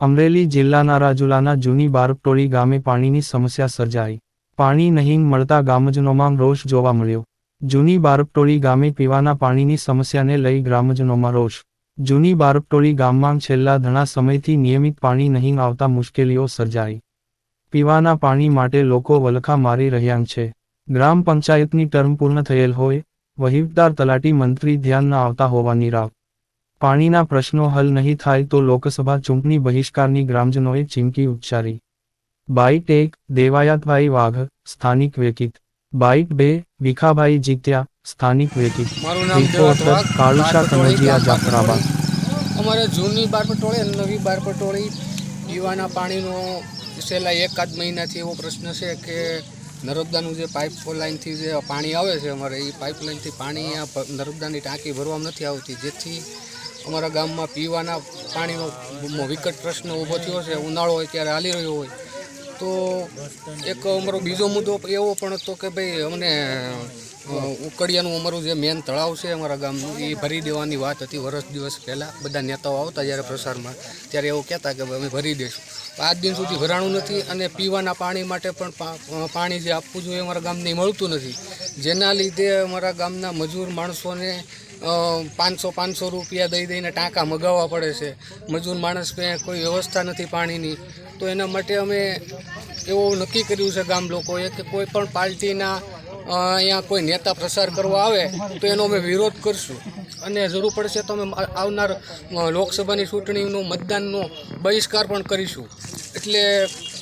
અમરેલી જિલ્લાના રાજુલાના જૂની બારપટોળી ગામે પાણીની સમસ્યા સર્જાઈ. પાણી નહીં મળતા ગામજનોમાં રોષ જોવા મળ્યો. જૂની બારપટોળી ગામે પીવાના પાણીની સમસ્યાને લઈ ગ્રામજનોમાં રોષ. જૂની બારપટોળી ગામમાં છેલ્લા ઘણા સમયથી નિયમિત પાણી નહીં આવતા મુશ્કેલીઓ સર્જાઈ. પીવાના પાણી માટે લોકો વલખા મારી રહ્યા છે. ગ્રામ પંચાયતની ટર્મ પૂર્ણ થયેલ હોય, વહીવટદાર તલાટી મંત્રી ધ્યાન ન આવતા હોવાની રાવ. પાણીના પ્રશ્નો હલ નહીં થાય તો લોકસભા ચૂંટણી બહિષ્કારની ગ્રામજનોએ ચીમકી ઉચ્ચારી. બાઇટ એક દેવાયાતભાઈ વાઘ સ્થાનિક વેકિત. બાઇટ બે વિખાભાઈ જીત્યા સ્થાનિક વેકિત. મારું નામ રિપોર્ટર કાળુશા કનોજિયા જાફરાબાદ. અમારે જૂની બારપટોળી અને નવી બારપટોળી પીવાના પાણીનો છેલ્લા એકાદ મહિનાથી એવો પ્રશ્ન છે કે નર્મદાનું જે પાઇપ લાઇનથી જે પાણી આવે છે અમારે એ પાઇપલાઇનથી પાણી આ નર્મદાની ટાંકી ભરવામાં નથી આવતી. જેથી અમારા ગામમાં પીવાના પાણીનો વિકટ પ્રશ્ન ઊભો થયો છે, ઉનાળો હોય ત્યારે હાલી રહ્યો હોય. તો એક અમારો બીજો મુદ્દો એવો પણ હતો કે ભાઈ અમને ઉકળિયાનું અમારું જે મેન તળાવ છે અમારા ગામનું એ ભરી દેવાની વાત હતી વર્ષ દિવસ પહેલાં. બધા નેતાઓ આવતા જ્યારે પ્રસારમાં, ત્યારે એવું કહેતા કે અમે ભરી દઈશું આજ દિન સુધી ભરાણું નથી અને પીવાના પાણી માટે પણ પાણી જે આપવું જોઈએ અમારા ગામને મળતું નથી. જેના લીધે અમારા ગામના મજૂર માણસોને પાંચસો પાંચસો રૂપિયા દઈ દઈને ટાંકા મગાવવા પડે છે. મજૂર માણસ કોઈ વ્યવસ્થા નથી પાણીની. તો એના માટે અમે એવું નક્કી કર્યું છે ગામ લોકોએ કે કોઈ પણ પાર્ટીના અહીંયા કોઈ નેતા પ્રસાર કરવા આવે તો એનો અમે વિરોધ કરશું. અને જરૂર પડશે તો અમે આવનાર લોકસભાની ચૂંટણીનો મતદાનનો બહિષ્કાર પણ કરીશું. એટલે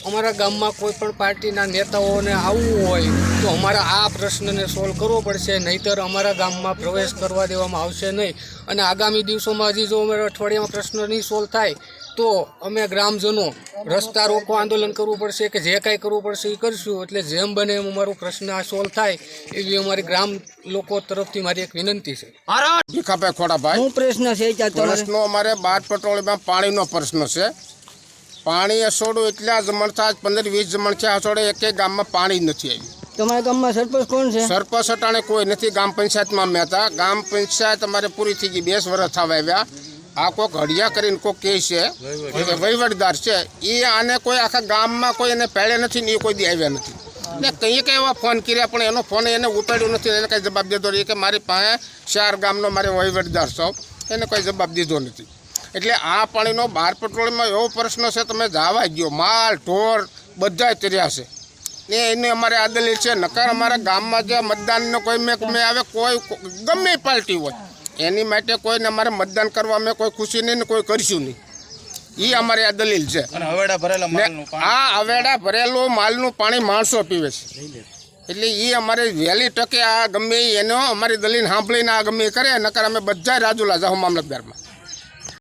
અમારા ગામમાં કોઈ પણ પાર્ટીના નેતાઓને આવવું હોય તો અમારા આ પ્રશ્નને સોલ્વ કરવો પડશે નહીતર અમારા ગામમાં પ્રવેશ કરવા દેવામાં આવશે નહીં. અને આગામી દિવસોમાં હજી જો અમારા અઠવાડિયામાં પ્રશ્ન નહીં સોલ્વ થાય તો અમે ગ્રામજનો રસ્તા રોકો આંદોલન કરવું પડશે કે જે કાંઈ કરવું પડશે એ કરીશું. એટલે જેમ બને એમ અમારો પ્રશ્ન આ સોલ્વ થાય એવી અમારી ગ્રામ લોકો તરફથી મારી એક વિનંતી છે. ભીખાભાઈ ખોડાભાઈ શું પ્રશ્ન છે પ્રશ્નો અમારે બાર પટોળીમાં પાણીનો પ્રશ્ન છે. પાણી અસોડું એટલા જમણ થાય પંદર વીસ જમણ છે અસોડે એકે ગામમાં પાણી જ નથી આવ્યું. તમારા ગામમાં સરપંચ કોણ છે? સરપંચ અટાણે કોઈ નથી ગામ પંચાયતમાં મેં હતા. ગામ પંચાયત અમારે પૂરી થઈ ગઈ બેસ વર્ષ થવા આવ્યા. આ કોઈક હડિયા કરીને કોઈક કહે છે વહીવટદાર છે એ આને કોઈ આખા ગામમાં કોઈ એને પેળે નથી ને એ કોઈ દી આવ્યા નથી. ને કંઈ કંઈ એવા ફોન કર્યા પણ એનો ફોન એને ઉપાડ્યો નથી એને કંઈ જવાબ દીધો કે મારી પાસે ચાર ગામનો મારે વહીવટદાર છો એને કોઈ જવાબ દીધો નથી. એટલે આ પાણીનો બાર પેટ્રોલમાં એવો પ્રશ્ન છે તમે જાવા ગયો માલ ઢોર બધા તર્યા છે. ને એને અમારે આ દલીલ છે નકર અમારા ગામમાં જે મતદાનનો કોઈ મેં મેં આવે કોઈ ગમે પાર્ટી હોય. એની માટે કોઈને અમારે મતદાન કરવા અમે કોઈ ખુશી નહીં ને કોઈ કરશું નહીં. એ અમારી આ દલીલ છે. આ અવેડા ભરેલું માલનું પાણી માણસો પીવે છે. એટલે એ અમારે વહેલી ટકે આ ગમે એનો અમારી દલીલ સાંભળીને આ ગમે કરે નકર અમે બધા રાજુલા જાઉં મામલતદારમાં.